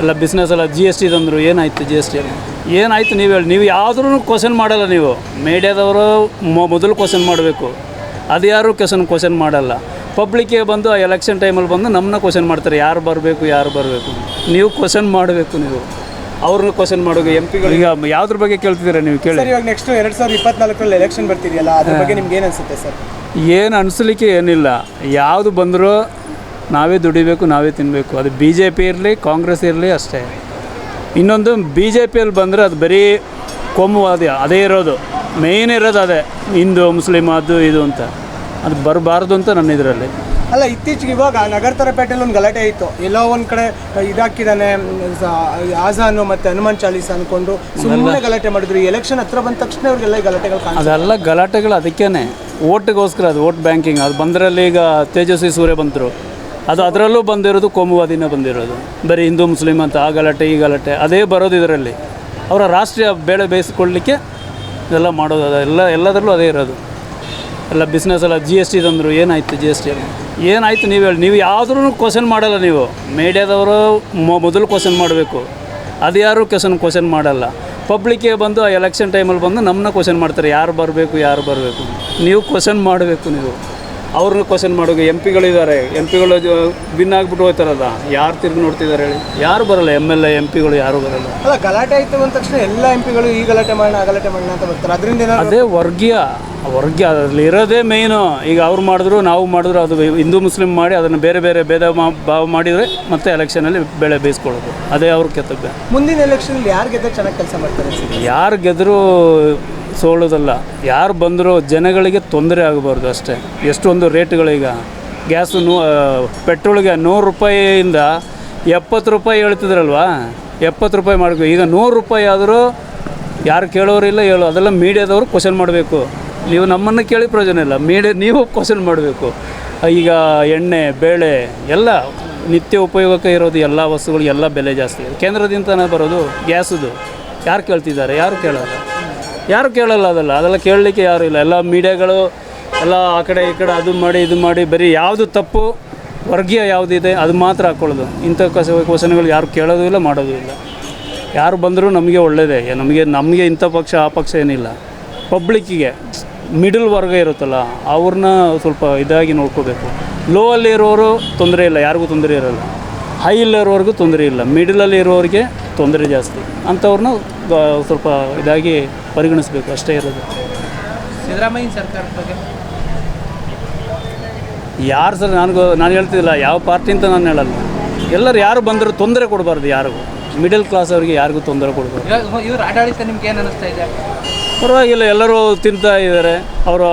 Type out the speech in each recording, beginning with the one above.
ಎಲ್ಲ ಬಿಸ್ನೆಸ್ ಎಲ್ಲ G S T ತಂದರು ಏನಾಯಿತು ಜಿ ಎಸ್ ಟಿ ಏನಾಯಿತು ಏನಾಯ್ತು ನೀವು ಹೇಳಿ ನೀವು ಯಾವುದ್ರೂ ಕ್ವಶನ್ ಮಾಡಲ್ಲ ನೀವು. ಮೀಡಿಯಾದವರು ಮೊದಲು ಕ್ವಶನ್ ಮಾಡಬೇಕು. ಅದು ಯಾರು ಕ್ವಶನ್ ಕ್ವಶನ್ ಮಾಡಲ್ಲ. ಪಬ್ಲಿಕ್ಗೆ ಬಂದು ಆ ಎಲೆಕ್ಷನ್ ಟೈಮಲ್ಲಿ ಬಂದು ನಮ್ಮನ್ನ ಕ್ವಶನ್ ಮಾಡ್ತಾರೆ ಯಾರು ಬರಬೇಕು ಯಾರು ಬರಬೇಕು. ನೀವು ಕ್ವಶನ್ ಮಾಡಬೇಕು ನೀವು. ಅವ್ರನ್ನ ಕ್ವಶನ್ ಮಾಡೋದು ಎಂ ಪಿಗಳು ಈಗ ಯಾವ್ದ್ರ ಬಗ್ಗೆ ಕೇಳ್ತಿದ್ದೀರಾ ನೀವು? ಕೇಳಿ. ಸರ್ ಇವಾಗ ನೆಕ್ಸ್ಟ್ ಎರಡು ಸಾವಿರದ ಇಪ್ಪತ್ನಾಲ್ಕರಲ್ಲಿ ಎಲೆಕ್ಷನ್ ಬರ್ತಿದೆಯಲ್ಲ ಅದ್ರ ಬಗ್ಗೆ ನಿಮ್ಗೆ ಏನು ಅನಿಸುತ್ತೆ ಸರ್ ಏನು ಅನಿಸ್ಲಿಕ್ಕೆ ಏನಿಲ್ಲ. ಯಾವುದು ಬಂದರೂ ನಾವೇ ದುಡಿಬೇಕು ನಾವೇ ತಿನ್ನಬೇಕು ಅದು ಬಿ ಜೆ ಪಿ ಇರಲಿ ಕಾಂಗ್ರೆಸ್ ಇರಲಿ ಅಷ್ಟೇ. ಇನ್ನೊಂದು ಬಿ ಜೆ ಪಿಯಲ್ಲಿ ಬಂದರೆ ಅದು ಬರೀ ಕೋಮುವಾದಿ ಅದೇ ಇರೋದು. ಮೇಯ್ನ್ ಇರೋದು ಅದೇ ಹಿಂದೂ ಮುಸ್ಲಿಮ್ ಅದು ಇದು ಅಂತ. ಅದು ಬರಬಾರ್ದು ಅಂತ ನನ್ನ ಇದರಲ್ಲಿ. ಅಲ್ಲ ಇತ್ತೀಚೆಗೆ ಇವಾಗ ನಗರತರಪೇಟೆಯಲ್ಲಿ ಒಂದು ಗಲಾಟೆ ಇತ್ತು. ಎಲ್ಲೋ ಒಂದು ಕಡೆ ಇದಾಕಿದಾನೆ ಆಜಾನು ಮತ್ತೆ ಹನುಮಾನ್ ಚಾಲೀಸ್ ಅಂದ್ಕೊಂಡು ಸುಮ್ಮನೆ ಗಲಾಟೆ ಮಾಡಿದ್ರು. ಎಲೆಕ್ಷನ್ ಹತ್ರ ಬಂದ ತಕ್ಷಣ ಅವ್ರಿಗೆಲ್ಲ ಗಲಾಟೆಗಳು ಅದೆಲ್ಲ ಗಲಾಟೆಗಳು ಅದಕ್ಕೇನೆ. ಓಟ್ಗೋಸ್ಕರ ಅದು ಓಟ್ ಬ್ಯಾಂಕಿಂಗ್. ಅದು ಬಂದರಲ್ಲಿ ಈಗ ತೇಜಸ್ವಿ ಸೂರ್ಯ ಬಂದರು. ಅದು ಅದರಲ್ಲೂ ಬಂದಿರೋದು, ಕೋಮುವಾದಿನೇ ಬಂದಿರೋದು. ಬರೀ ಹಿಂದೂ, ಮುಸ್ಲಿಂ ಅಂತ, ಆ ಗಲಾಟೆ, ಈ ಗಲಾಟೆ, ಅದೇ ಬರೋದು ಇದರಲ್ಲಿ. ಅವರ ರಾಷ್ಟ್ರೀಯ ಬೇಳೆ ಬೇಯಿಸ್ಕೊಳ್ಳಿಕ್ಕೆ ಇದೆಲ್ಲ ಮಾಡೋದು, ಅದು ಎಲ್ಲ, ಎಲ್ಲದರಲ್ಲೂ ಅದೇ ಇರೋದು. ಎಲ್ಲ ಬಿಸ್ನೆಸ್ ಎಲ್ಲ ಜಿ ಎಸ್ ಟಿ ತಂದರು, ಏನಾಯಿತು ಜಿ ಎಸ್ ಟಿ ಏನಾಯಿತು ನೀವು ಹೇಳಿ, ನೀವು ಯಾವುದ್ರೂ ಕ್ವಶನ್ ಮಾಡಲ್ಲ ನೀವು. ಮೀಡಿಯಾದವರು ಮೊದಲು ಕ್ವಶನ್ ಮಾಡಬೇಕು. ಅದು ಯಾರು ಕ್ವಶನ್ ಕ್ವಶನ್ ಮಾಡಲ್ಲ. ಪಬ್ಲಿಕ್ಗೆ ಬಂದು ಆ ಎಲೆಕ್ಷನ್ ಟೈಮಲ್ಲಿ ಬಂದು ನಮ್ಮನ್ನ ಕ್ವಶನ್ ಮಾಡ್ತಾರೆ, ಯಾರು ಬರಬೇಕು ಯಾರು ಬರಬೇಕು. ನೀವು ಕ್ವಶನ್ ಮಾಡಬೇಕು ನೀವು. ಅವ್ರನ್ನ ಕ್ವಶನ್ ಮಾಡೋದು ಎಂ ಪಿಗಳಿದ್ದಾರೆ ಎಂ ಪಿಗಳು ವಿನ್ ಆಗ್ಬಿಟ್ಟು ಹೋಗ್ತಾರಲ್ಲ. ಯಾರು ತಿರುಗಿ ನೋಡ್ತಿದ್ದಾರೆ ಹೇಳಿ. ಯಾರು ಬರಲ್ಲ. ಎಂ ಎಲ್ ಎ ಎಂ ಪಿಗಳು ಯಾರು ಬರಲ್ಲ. ಅಲ್ಲ ಗಲಾಟೆ ಆಯ್ತು ಅಂದ ತಕ್ಷಣ ಎಲ್ಲ ಎಂ ಪಿಗಳು ಈ ಗಲಾಟೆ ಮಾಡೋಣ ಆ ಗಲಾಟೆ ಮಾಡೋಣ ಅಂತ ಬರ್ತಾರೆ. ಅದರಿಂದ ಅದೇ ವರ್ಗೀಯ. ವರ್ಗೀಯ ಅದರಲ್ಲಿ ಇರೋದೇ ಮೇಯ್ನು ಈಗ ಅವ್ರು ಮಾಡಿದ್ರು ನಾವು ಮಾಡಿದ್ರು ಅದು ಹಿಂದೂ ಮುಸ್ಲಿಂ ಮಾಡಿ ಅದನ್ನು ಬೇರೆ ಬೇರೆ ಭೇದ ಭಾವ ಮಾಡಿದರೆ ಮತ್ತೆ ಎಲೆಕ್ಷನಲ್ಲಿ ಬೆಳೆ ಬೇಯಿಸ್ಕೊಳ್ಳೋದು ಅದೇ ಅವ್ರ ಕೆತ್ತದ್ದು. ಮುಂದಿನ ಎಲೆಕ್ಷನ್ ಯಾರು ಗೆದ್ದರೆ ಚೆನ್ನಾಗಿ ಕೆಲಸ ಮಾಡ್ತಾರೆ? ಯಾರು ಗೆದ್ದರೂ ಸೋಲೋದಲ್ಲ. ಯಾರು ಬಂದರೂ ಜನಗಳಿಗೆ ತೊಂದರೆ ಆಗಬಾರ್ದು ಅಷ್ಟೇ. ಎಷ್ಟೊಂದು ರೇಟ್ಗಳೀಗ ಗ್ಯಾಸು ನೂ ಪೆಟ್ರೋಲ್ಗೆ ನೂರು ರೂಪಾಯಿಯಿಂದ ಎಪ್ಪತ್ತು ರೂಪಾಯಿ ಹೇಳ್ತಿದ್ರಲ್ವಾ? ಎಪ್ಪತ್ತು ರೂಪಾಯಿ ಮಾಡಬೇಕು. ಈಗ ನೂರು ರೂಪಾಯಿ ಆದರೂ ಯಾರು ಕೇಳೋರಿಲ್ಲ ಹೇಳೋ, ಅದೆಲ್ಲ ಮೀಡಿಯಾದವರು ಕ್ವಶನ್ ಮಾಡಬೇಕು. ನೀವು ನಮ್ಮನ್ನು ಕೇಳಿ ಪ್ರಯೋಜನ ಇಲ್ಲ. ಮೀಡಿಯಾ, ನೀವು ಕ್ವಶನ್ ಮಾಡಬೇಕು. ಈಗ ಎಣ್ಣೆ, ಬೇಳೆ ಎಲ್ಲ ನಿತ್ಯ ಉಪಯೋಗಕ್ಕೆ ಇರೋದು ಎಲ್ಲ ವಸ್ತುಗಳು, ಎಲ್ಲ ಬೆಲೆ ಜಾಸ್ತಿ. ಕೇಂದ್ರದಿಂದನೇ ಬರೋದು ಗ್ಯಾಸದು. ಯಾರು ಕೇಳ್ತಿದ್ದಾರೆ? ಯಾರು ಕೇಳಲ್ಲ? ಯಾರು ಕೇಳಲ್ಲ ಅದೆಲ್ಲ. ಅದೆಲ್ಲ ಕೇಳಲಿಕ್ಕೆ ಯಾರು ಇಲ್ಲ. ಎಲ್ಲ ಮೀಡಿಯಾಗಳು, ಎಲ್ಲ ಆ ಕಡೆ ಈ ಕಡೆ ಅದು ಮಾಡಿ, ಇದು ಮಾಡಿ, ಬರೀ ಯಾವುದು ತಪ್ಪು, ವರ್ಗೀಯ ಯಾವುದಿದೆ, ಅದು ಮಾತ್ರ ಹಾಕ್ಕೊಳ್ಳೋದು ಇಂಥ ಕಸ ಕ್ವಶನ್ಗಳು ಯಾರು ಕೇಳೋದು ಇಲ್ಲ, ಮಾಡೋದು ಇಲ್ಲ. ಯಾರು ಬಂದರೂ ನಮಗೆ ಒಳ್ಳೆಯದೇ ನಮಗೆ ನಮಗೆ ಇಂಥ ಪಕ್ಷ, ಆ ಪಕ್ಷ ಏನಿಲ್ಲ. ಪಬ್ಲಿಕ್ಕಿಗೆ ಮಿಡಲ್ ವರ್ಗ ಇರುತ್ತಲ್ಲ, ಅವ್ರನ್ನ ಸ್ವಲ್ಪ ಇದಾಗಿ ನೋಡ್ಕೋಬೇಕು. ಲೋ ಅಲ್ಲಿ ಇರೋರು ತೊಂದರೆ ಇಲ್ಲ, ಯಾರಿಗೂ ತೊಂದರೆ ಇರೋಲ್ಲ. ಹೈ ಇರೋರ್ಗೂ ತೊಂದರೆ ಇಲ್ಲ. ಮಿಡಲಲ್ಲಿ ಇರೋರಿಗೆ ತೊಂದರೆ ಜಾಸ್ತಿ. ಅಂಥವ್ರನ್ನ ಸ್ವಲ್ಪ ಇದಾಗಿ ಪರಿಗಣಿಸಬೇಕು ಅಷ್ಟೇ ಇರೋದು. ಸಿದ್ದರಾಮಯ್ಯ ಸರ್ಕಾರ ಬಗ್ಗೆ? ಯಾರು ಸರ್ ನನಗೂ ನಾನು ಹೇಳ್ತಿದ್ದಿಲ್ಲ ಯಾವ ಪಾರ್ಟಿ ಅಂತ ನಾನು ಹೇಳಲ್ಲ. ಎಲ್ಲರೂ ಯಾರು ಬಂದರೂ ತೊಂದರೆ ಕೊಡಬಾರ್ದು ಯಾರಿಗೂ. ಮಿಡಲ್ ಕ್ಲಾಸ್ ಅವರಿಗೆ ಯಾರಿಗೂ ತೊಂದರೆ ಕೊಡಬಾರ್ದು. ಇವ್ರ ಆಡಳಿತ ನಿಮ್ಗೆ ಏನು ಅನಿಸ್ತಾ ಇದೆ? ಪರವಾಗಿಲ್ಲ ಎಲ್ಲರೂ ತಿಂತಾ ಇದ್ದಾರೆ. ಅವರು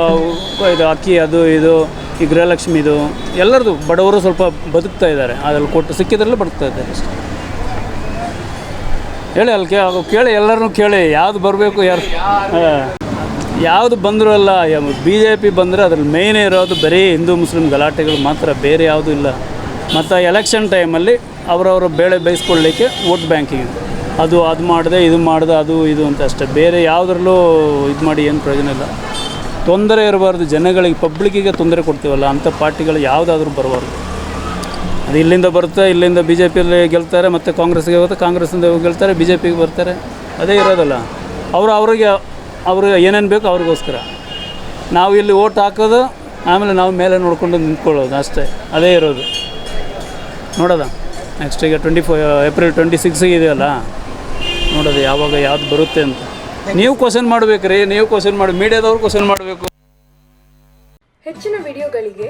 ಇದು ಅಕ್ಕಿ ಅದು ಇದು ಈ ಗೃಹಲಕ್ಷ್ಮಿದು ಎಲ್ಲರದು ಬಡವರು ಸ್ವಲ್ಪ ಬದುಕ್ತಾ ಇದ್ದಾರೆ. ಅದ್ರಲ್ಲಿ ಕೊಟ್ಟು ಸಿಕ್ಕಿದ್ರಲ್ಲೇ ಬದುಕ್ತಾ ಇದ್ದಾರೆ ಅಷ್ಟೇ. ಹೇಳಿ ಅಲ್ಲಿ ಕೇ ಕೇಳಿ ಎಲ್ಲರನ್ನೂ ಕೇಳಿ ಯಾವ್ದು ಬರಬೇಕು ಯಾರು ಯಾವುದು ಬಂದರೂ ಅಲ್ಲ ಬಿ ಜೆ ಪಿ ಬಂದರೆ ಅದ್ರಲ್ಲಿ ಮೇಯ್ನೇ ಇರೋದು ಬರೀ ಹಿಂದೂ ಮುಸ್ಲಿಂ ಗಲಾಟೆಗಳು ಮಾತ್ರ ಬೇರೆ ಯಾವುದೂ ಇಲ್ಲ. ಮತ್ತು ಎಲೆಕ್ಷನ್ ಟೈಮಲ್ಲಿ ಅವರವರ ಬೇಳೆ ಬೇಯಿಸ್ಕೊಳ್ಳಿಕ್ಕೆ ವೋಟ್ ಬ್ಯಾಂಕಿಂಗ್ ಅದು ಅದು ಮಾಡಿದೆ ಇದು ಮಾಡಿದೆ ಅದು ಇದು ಅಂತ ಅಷ್ಟೇ. ಬೇರೆ ಯಾವುದ್ರಲ್ಲೂ ಇದು ಮಾಡಿ ಏನು ಪ್ರಯೋಜನ ಇಲ್ಲ. ತೊಂದರೆ ಇರಬಾರ್ದು. ಜನಗಳಿಗೆ ಪಬ್ಲಿಕ್ಕಿಗೆ ತೊಂದರೆ ಕೊಡ್ತೀವಲ್ಲ ಅಂಥ ಪಾರ್ಟಿಗಳು ಯಾವುದಾದ್ರೂ ಬರಬಾರ್ದು. ಅದು ಇಲ್ಲಿಂದ ಬರುತ್ತೆ, ಇಲ್ಲಿಂದ ಬಿ ಜೆ ಪಿಯಲ್ಲಿ ಗೆಲ್ತಾರೆ, ಮತ್ತು ಕಾಂಗ್ರೆಸ್ಗೆ ಹೋಗುತ್ತೆ, ಕಾಂಗ್ರೆಸ್ಸಿಂದ ಗೆಲ್ತಾರೆ ಬಿ ಜೆ ಪಿಗೆ ಬರ್ತಾರೆ. ಅದೇ ಇರೋದಲ್ಲ. ಅವರು ಅವರಿಗೆ, ಅವ್ರಿಗೆ ಏನೇನು ಬೇಕೋ ಅವ್ರಿಗೋಸ್ಕರ. ನಾವು ಇಲ್ಲಿ ಓಟ್ ಹಾಕೋದು, ಆಮೇಲೆ ನಾವು ಮೇಲೆ ನೋಡಿಕೊಂಡು ನಿಂತ್ಕೊಳ್ಳೋದು ಅಷ್ಟೇ. ಅದೇ ಇರೋದು. ನೋಡೋದ? ನೆಕ್ಸ್ಟ್ ಈಗ ಟ್ವೆಂಟಿ ಫೋ ಏಪ್ರಿಲ್ ಟ್ವೆಂಟಿ ಸಿಕ್ಸಿಗೆ ಇದೆಯಲ್ಲ? ನೋಡೋದು ಯಾವಾಗ ಯಾವ್ದು ಬರುತ್ತೆ ಅಂತ. ನೀವು ಕ್ವಶನ್ ಮಾಡ್ಬೇಕ್ರಿ, ನೀವು ಕ್ವಶನ್ ಮಾಡಿ, ಮೀಡಿಯಾದವ್ರು ಕ್ವಶನ್ ಮಾಡಬೇಕು. ಹೆಚ್ಚಿನ ವಿಡಿಯೋಗಳಿಗೆ